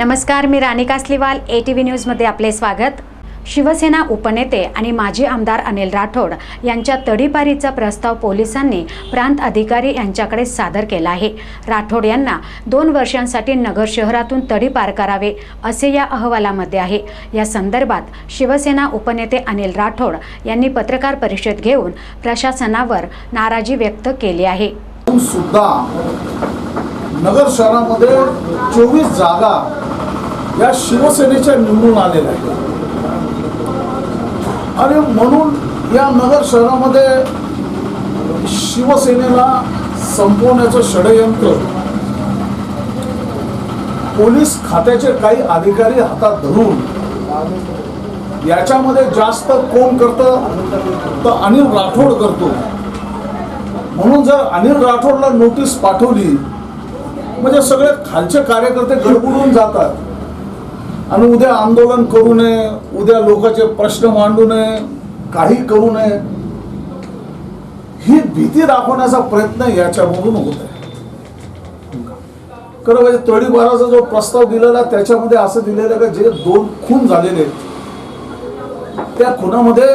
नमस्कार मी Rani Kasliwal A T V न्यूजमध्ये आपले स्वागत. शिवसेना उपनेते आणि माजी आमदार अनिल राठोड यांच्या तडीपारीचा प्रस्ताव पोलिसांनी प्रांत अधिकारी यांच्याकडे सादर केला आहे. राठोड यांना दोन वर्षांसाठी नगर शहरातून तडीपार करावे असे या अहवालामध्ये आहे. या संदर्भात शिवसेना उपनेते अनिल राठोड यांनी पत्रकार परिषद घेऊन प्रशासनावर नाराजी व्यक्त केली आहे. सुद्धा नगर शहरामध्ये चोवीस जागा या शिवसेनेच्या निवडून आलेल्या आहेत. आणि म्हणून या नगर शहरामध्ये शिवसेनेला संपवण्याचं षडयंत्र पोलीस खात्याचे काही अधिकारी हातात धरून याच्यामध्ये जास्त कोण करतं? तर अनिल राठोड करतो. म्हणून जर अनिल राठोडला नोटीस पाठवली म्हणजे सगळे खालचे कार्यकर्ते गडबडून जातात. आणि उद्या आंदोलन करू नये उद्या लोकांचे प्रश्न मांडू नये काही करू नये. ही भीती दाखवण्याचा प्रयत्न याच्यामधून होत आहे. खरं म्हणजे तडीपाराचा जो प्रस्ताव दिलेला त्याच्यामध्ये असं दिलेलं का जे दोन खून झालेले आहेत, त्या खुनामध्ये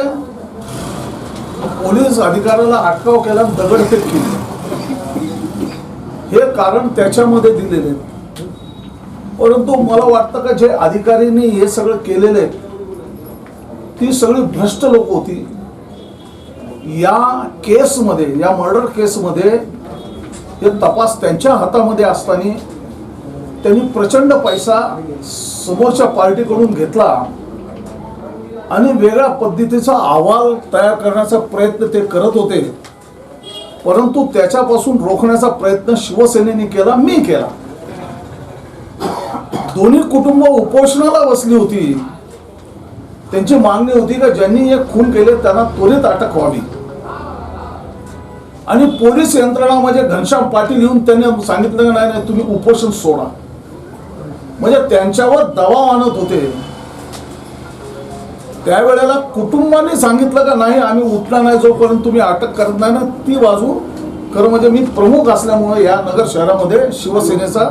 पोलीस अधिकाऱ्याला अटकाव केला दगडफेक केली. हे कारण त्याच्यामध्ये दिलेले आहे. परंतु मला वाटतं का जे अधिकाऱ्यांनी हे सगळं केलेलं आहे ती सगळी भ्रष्ट लोक होती. या केसमध्ये या मर्डर केसमध्ये हे तपास त्यांच्या हातामध्ये असताना त्यांनी प्रचंड पैसा समोरच्या पार्टीकडून घेतला आणि वेगळ्या पद्धतीचा अहवाल तयार करण्याचा प्रयत्न ते करत होते. परंतु त्याच्यापासून रोखण्याचा प्रयत्न शिवसेनेने केला मी केला. दोन्ही कुटुंब उपोषणाला बसली होती. त्यांची मागणी होती का ज्यांनी हे खून केले त्यांना त्वरित अटक व्हावी. आणि पोलीस यंत्रणा म्हणजे घनश्याम पाटील येऊन त्यांनी सांगितलं की नाही नाही तुम्ही उपोषण सोडा. म्हणजे त्यांच्यावर दबाव आणत होते. त्यावेळेला कुटुंबाने सांगितलं का नाही आम्ही उठला नाही जोपर्यंत तुम्ही अटक करत नाही ना ती बाजू खरं म्हणजे मी प्रमुख असल्यामुळे या नगर शहरामध्ये शिवसेनेचा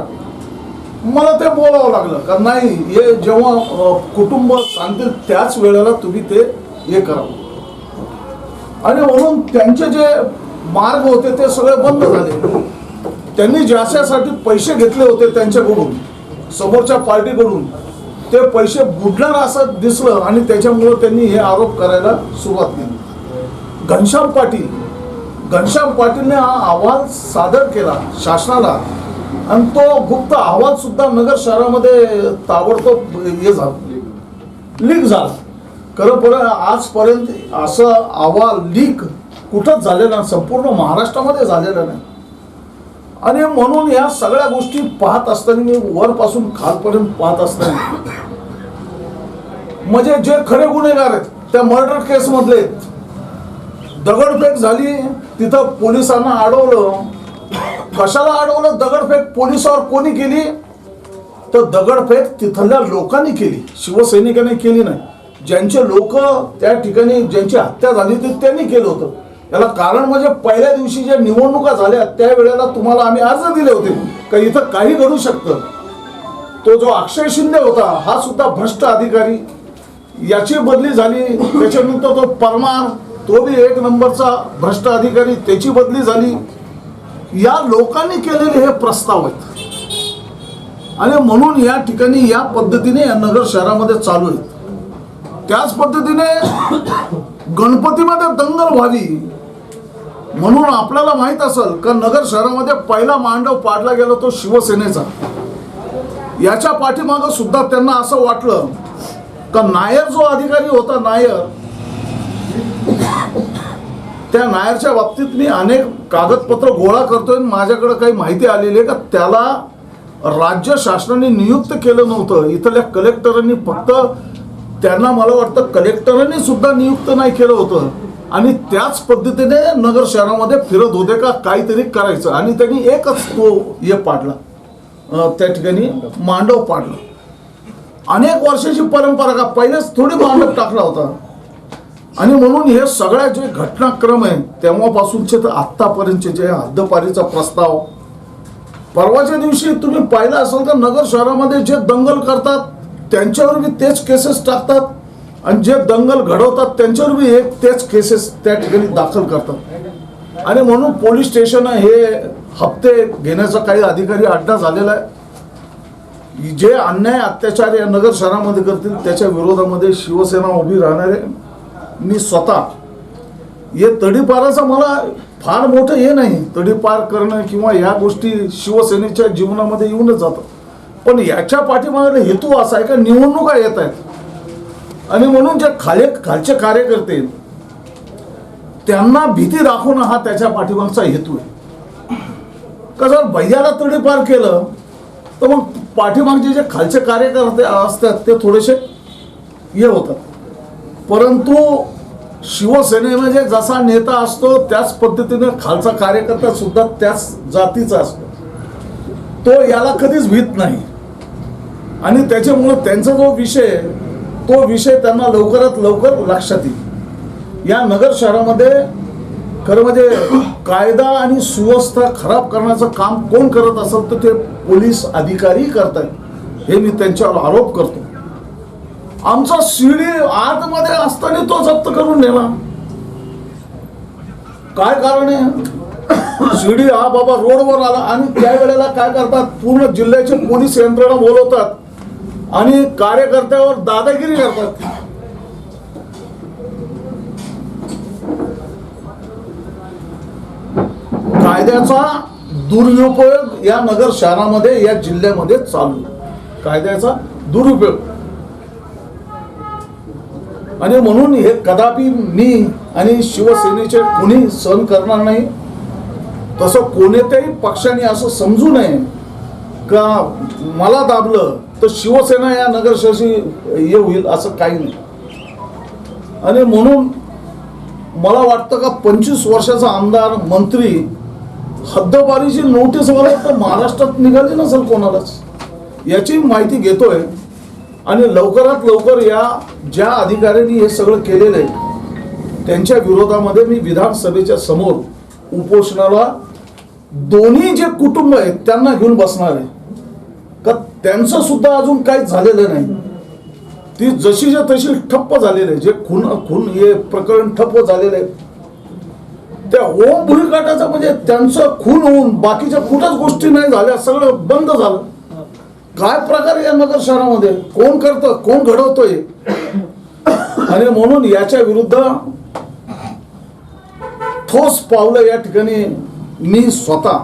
मला ते बोलावं लागलं. कारण नाही हे जेव्हा कुटुंब सांगतील त्याच वेळेला तुम्ही ते हे करावं आणि म्हणून त्यांचे जे मार्ग होते ते सगळे बंद झाले. त्यांनी ज्याच्यासाठी पैसे घेतले होते त्यांच्याकडून समोरच्या पार्टीकडून ते पैसे बुडणार असं दिसलं आणि त्याच्यामुळं त्यांनी हे आरोप करायला सुरुवात केली. घनश्याम पाटील घनश्याम पाटीलने हा अहवाल सादर केला शासनाला. आणि तो गुप्त अहवाल सुद्धा नगर शहरामध्ये ताबडतोब हे झाला. लीक झाला. खरं पण आजपर्यंत असं अहवाल लीक कुठंच झालेला नाही संपूर्ण महाराष्ट्रामध्ये झालेला नाही. आणि म्हणून या सगळ्या गोष्टी पाहत असताना मी वरपासून खालपर्यंत पाहत असताना. म्हणजे जे खरे गुन्हेगार आहेत त्या मर्डर केस मधले दगडफेक झाली तिथं पोलिसांना अडवलं कशाला अडवलं दगडफेक पोलिसावर कोणी केली? तर दगडफेक तिथल्या लोकांनी केली. शिवसैनिकांनी केली नाही. ज्यांचे लोक त्या ठिकाणी ज्यांची हत्या झाली ती त्यांनी केलं होतं. याला कारण म्हणजे पहिल्या दिवशी ज्या निवडणुका झाल्या त्यावेळेला तुम्हाला आम्ही अर्ज दिले होते. का इथं काही घडू शकतं? तो जो अक्षय शिंदे होता हा सुद्धा भ्रष्ट अधिकारी. याची बदली झाली त्याच्यानंतर तो परमार तो बी एक नंबरचा भ्रष्ट अधिकारी त्याची बदली झाली. या लोकांनी केलेले हे प्रस्ताव आहेत. आणि म्हणून या ठिकाणी या पद्धतीने या नगर शहरामध्ये चालू आहेत. त्याच पद्धतीने गणपतीमध्ये दंगल व्हावी म्हणून आपल्याला माहीत असेल का नगर शहरामध्ये पहिला मांडव पाडला गेला तो शिवसेनेचा. याच्या पाठीमागं सुद्धा त्यांना असं वाटलं का नायर जो अधिकारी होता नायर त्या नायरच्या बाबतीत मी अनेक कागदपत्र गोळा करतोय आणि माझ्याकडे काही माहिती आलेली आहे का? त्याला राज्य शासनाने नियुक्त केलं नव्हतं. इथल्या कलेक्टरांनी फक्त त्यांना मला वाटतं कलेक्टरांनी सुद्धा नियुक्त नाही केलं होतं. आणि त्याच पद्धतीने नगर शहरामध्ये फिरत होते का काहीतरी करायचं. आणि त्यांनी एकच तो हे पाडला. त्या ठिकाणी मांडव पाडला. अनेक वर्षाची परंपरा का? पहिलेच थोडी मांडव टाकला होता. आणि म्हणून हे सगळ्या जे घटनाक्रम आहे तेव्हापासूनचे तर आत्तापर्यंतचे जे हद्दपारीचा प्रस्ताव परवाच्या दिवशी तुम्ही पाहिलं असेल तर नगर शहरामध्ये जे दंगल करतात त्यांच्यावर बी तेच केसेस टाकतात आणि जे दंगल घडवतात त्यांच्यावर बी एक तेच केसेस त्या ठिकाणी दाखल करतात. आणि म्हणून पोलीस स्टेशन हे हप्ते घेण्याचा काही अधिकारी अड्डा झालेला आहे. जे अन्याय अत्याचार या नगर शहरामध्ये करतील त्याच्या विरोधामध्ये शिवसेना उभी राहणार आहे. मी स्वतः. हे तडीपाराचं मला फार मोठं हे नाही. तडीपार करणं किंवा या गोष्टी शिवसेनेच्या जीवनामध्ये येऊनच जातात पण याच्या पाठीमागे हेतू असा आहे का निवडणुका येत आहेत. आणि म्हणून जे खाले खालचे कार्यकर्ते त्यांना भीती दाखवणं हा त्याच्या पाठीमागचा हेतू आहे. का जर भैयाला तडीपार केलं तर मग पाठीमागचे जे खालचे कार्यकर्ते असतात ते थोडेसे हे होतात. परंतु शिवसेनेमध्ये जसा नेता असतो त्याच पद्धतीने खालचा कार्यकर्ता सुद्धा त्याच जातीचा असतो. तो याला कधीच भीत नाही. आणि त्याच्यामुळं त्यांचा जो विषय तो विषय त्यांना लवकरात लवकर लक्षात येईल. या नगर शहरामध्ये खरं म्हणजे कायदा आणि सुव्यवस्था खराब करण्याचं काम कोण करत असेल तर ते पोलीस अधिकारी करतात हे मी त्यांच्यावर आरोप करतो. आमचा शिडी आतमध्ये असताना तो जप्त करून नेला. काय कारण आहे? शिडी हा बाबा रोडवर आला आणि त्यावेळेला काय करतात? पूर्ण जिल्ह्याची पोलीस यंत्रणा बोलवतात आणि कार्यकर्त्यावर दादागिरी करतात. कायद्याचा दुरुपयोग या नगर शहरामध्ये या जिल्ह्यामध्ये चालू कायद्याचा दुरुपयोग. आणि म्हणून हे कदापि मी आणि शिवसेनेचे कोणी सहन करणार नाही. तसं कोणत्याही पक्षाने असं समजू नये का मला दाबलं तर शिवसेना या नगरशाशी हे होईल असं काही नाही. आणि म्हणून मला वाटतं का पंचवीस वर्षाचा आमदार मंत्री हद्दपारीची नोटीस मला तर महाराष्ट्रात निघाली नसेल कोणालाच. याची माहिती घेतोय. आणि लवकरात लवकर या ज्या अधिकाऱ्यांनी हे सगळं केलेलं आहे त्यांच्या विरोधामध्ये मी विधानसभेच्या समोर उपोषणाला दोन्ही जे कुटुंब आहेत त्यांना घेऊन बसणार आहे. का त्यांचं सुद्धा अजून काहीच झालेलं नाही. ती जशीच्या तशी ठप्प झालेली आहे. जे खून खून हे प्रकरण ठप्प झालेलं आहे. त्या ओम भुईकाटाचं म्हणजे त्यांचं खून होऊन बाकीच्या कुठंच गोष्टी नाही झाल्या सगळं बंद झालं. काय प्रकार या नगर शहरामध्ये कोण करतं? कोण घडवतोय? आणि म्हणून याच्या विरुद्ध ठोस पावलं या ठिकाणी मी स्वतः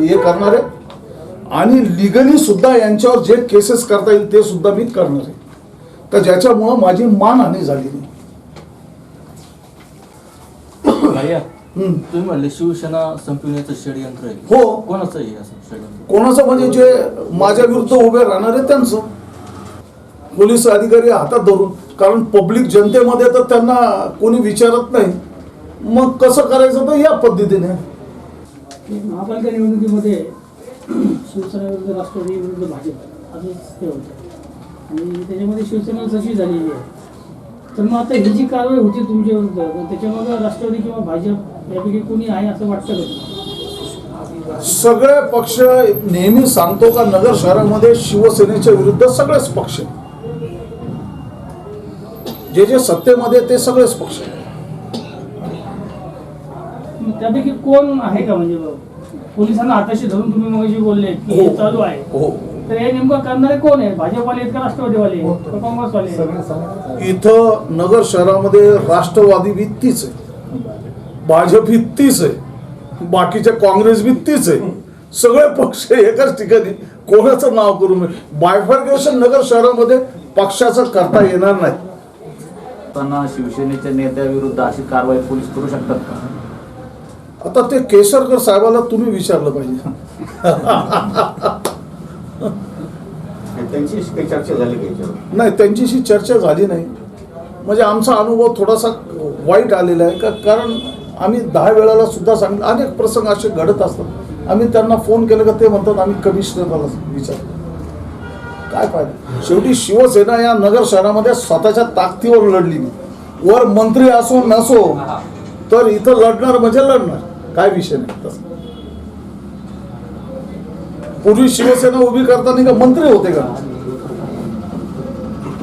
हे करणार आहे. आणि लिगली सुद्धा यांच्यावर जे केसेस करता येईल ते सुद्धा मी करणार आहे. तर ज्याच्यामुळं माझी मानहानी झालेली नाही. तुम्ही म्हणले शिवसेना संपवण्याचं षडयंत्र आहे. हो. कोणाचं आहे असं षडयंत्र? कोणाचं म्हणजे जे माझ्या विरुद्ध उभे राहणार आहे त्यांचं. पोलीस अधिकारी हातात धरून. कारण पब्लिक जनतेमध्ये तर त्यांना कोणी विचारत नाही. मग कसं करायचं तर या पद्धतीने? महापालिका निवडणुकीमध्ये शिवसेना विरुद्ध राष्ट्रवादी विरुद्ध भाजप असंच ते होतं. आणि त्याच्यामध्ये शिवसेना सशी झालेली आहे तर मग आता ही जी कारवाई होती तुमच्या विरुद्ध तर त्याच्यामध्ये राष्ट्रवादी किंवा भाजप यापैकी कोणी आहे असं वाटतं का? सगळे पक्ष नेहमी सांगतो का नगर शहरामध्ये शिवसेनेच्या विरुद्ध सगळेच पक्ष. जे जे सत्तेमध्ये ते सगळेच पक्ष त्यापैकी कोण आहे का म्हणजे? पोलिसांना हाताशी धरून तुम्ही मग बोलले की हे चालू आहे हो तर हे नेमकं करणारे कोण आहे भाजपवाले आहेत का राष्ट्रवादीवाले? का काँग्रेसवाले? इथं नगर शहरामध्ये राष्ट्रवादी बी तीच आहे. भाजप ही तीच आहे. बाकीचे काँग्रेस बी तीच आहे. सगळे पक्ष एकाच ठिकाणी कोणाचं नाव करू नये. बायफर्गेशन नगर शहरामध्ये पक्षाचं करता येणार नाही. असताना शिवसेनेच्या नेत्याविरुद्ध अशी कारवाई पोलीस करू शकतात का? आता ते केसरकर साहेबाला तुम्ही विचारलं पाहिजे. काही चर्चा झाली का याच्यावर? नाही त्यांच्याशी चर्चा झाली नाही. म्हणजे आमचा अनुभव थोडासा वाईट आलेला आहे. का कारण आम्ही दहा वेळाला सुद्धा सांगितलं अनेक प्रसंग असे घडत असतात. आम्ही त्यांना फोन केलं का ते म्हणतात आम्ही कमिशनरला विचार काय फायदा? शेवटी शिवसेना या नगर शहरामध्ये स्वतःच्या ताकदीवर लढली वर मंत्री असो नसो तर इथं लढणार म्हणजे लढणार. काय विषय नाही. तसं. पूर्वी शिवसेना उभी करताना का मंत्री होते का?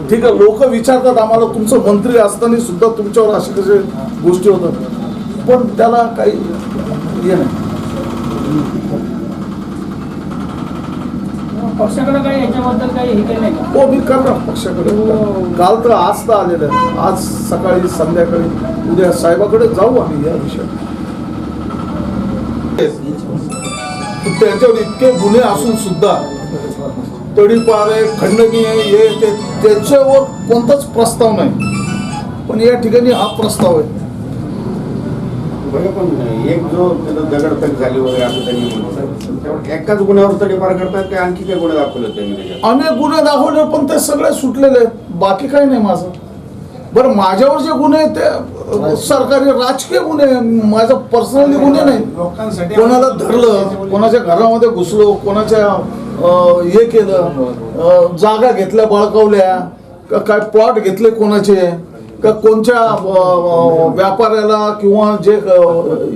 ठीक आहे लोक विचारतात आम्हाला तुमचं मंत्री असताना सुद्धा तुमच्यावर अशा कशा गोष्टी होतात. पण त्याला काही हे नाही. पक्षाकडे काही याच्याबद्दल काही हे केलं नाही का? हो मी करणार पक्षाकडे. काल तर आज तर आलेलं आहे. आज सकाळी संध्याकाळी उद्या साहेबाकडे जाऊ आम्ही या विषयात त्यांच्यावर इतके गुन्हे असून सुद्धा तडीपार खंडणी आहे हे ते त्याच्यावर कोणताच प्रस्ताव नाही. पण या ठिकाणी हा प्रस्ताव आहे. पण एक जो दगडफेक झाली वगैरे असं त्यांनी एकाच गुन्ह्यावर तडीपार करतात की आणखी काही गुन्हे दाखवले त्यांनी त्याच्यात? अनेक गुन्हे दाखवले पण ते सगळे सुटलेले आहेत. बाकी काही नाही माझं. बरं माझ्यावर जे गुन्हे आहेत ते सरकारी राजकीय गुन्हे. माझं पर्सनली गुन्हे नाही कोणाला धरलं कोणाच्या घरामध्ये घुसलो कोणाच्या हे केलं जागा घेतल्या बळकावल्या का काय प्लॉट घेतले कोणाचे का कोणत्या व्यापाऱ्याला किंवा जे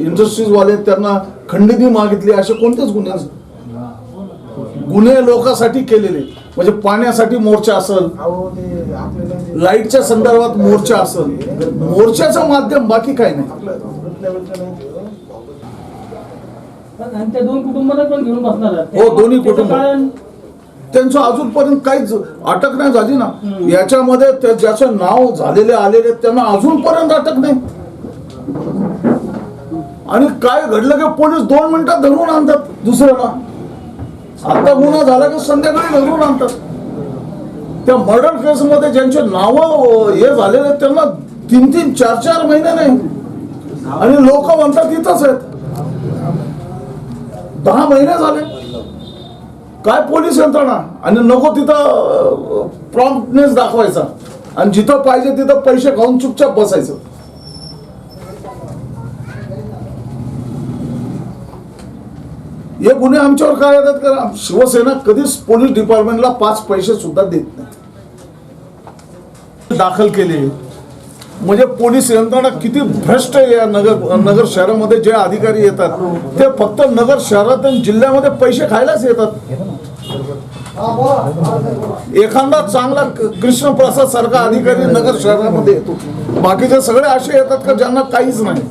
इंडस्ट्रीज वाले आहेत, त्यांना खंडणी मागितली असे कोणतेच गुन्हे नाही. गुन्हे लोकांसाठी केलेले म्हणजे पाण्यासाठी मोर्चा असेल लाईटच्या संदर्भात मोर्चा असेल मोर्चाचं माध्यम बाकी काही नाही. पण आणि त्या दोन कुटुंबाला पण घेऊन बसणार. हो, दोन्ही कुटुंब. त्यांचं अजूनपर्यंत काहीच अटक नाही झाली ना. याच्यामध्ये ज्याचं नाव झालेले आलेले त्यांना अजूनपर्यंत अटक नाही. आणि काय घडलं की पोलीस दोन मिनिटात धरून आणतात दुसऱ्याला. आता गुन्हा झाला की संध्याकाळी धरून आणतात. त्या मर्डर केस मध्ये ज्यांचे नावं हे झालेले आहेत, त्यांना तीन तीन चार चार महिने नाही. आणि लोक म्हणतात इथंच आहेत. दहा महिने झाले. काय पोलीस यंत्रणा? आणि नको तिथं प्रॉम्प्टनेस दाखवायचा. आणि जिथं पाहिजे तिथं पैसे खाऊन चुपचाप बसायचं. हे गुन्हे आमच्यावर काय येतात कारण शिवसेना कधीच पोलीस डिपार्टमेंटला पाच पैसे सुद्धा देत नाही. दाखल केली. म्हणजे पोलीस यंत्रणा किती भ्रष्ट आहे या नगर नगर शहरामध्ये जे अधिकारी येतात. ते फक्त नगर शहरात आणि जिल्ह्यामध्ये पैसे खायलाच येतात. एखादा चांगला कृष्णप्रसाद सारखा अधिकारी नगर शहरामध्ये येतो. बाकीचे सगळे असे येतात का ज्यांना काहीच नाही?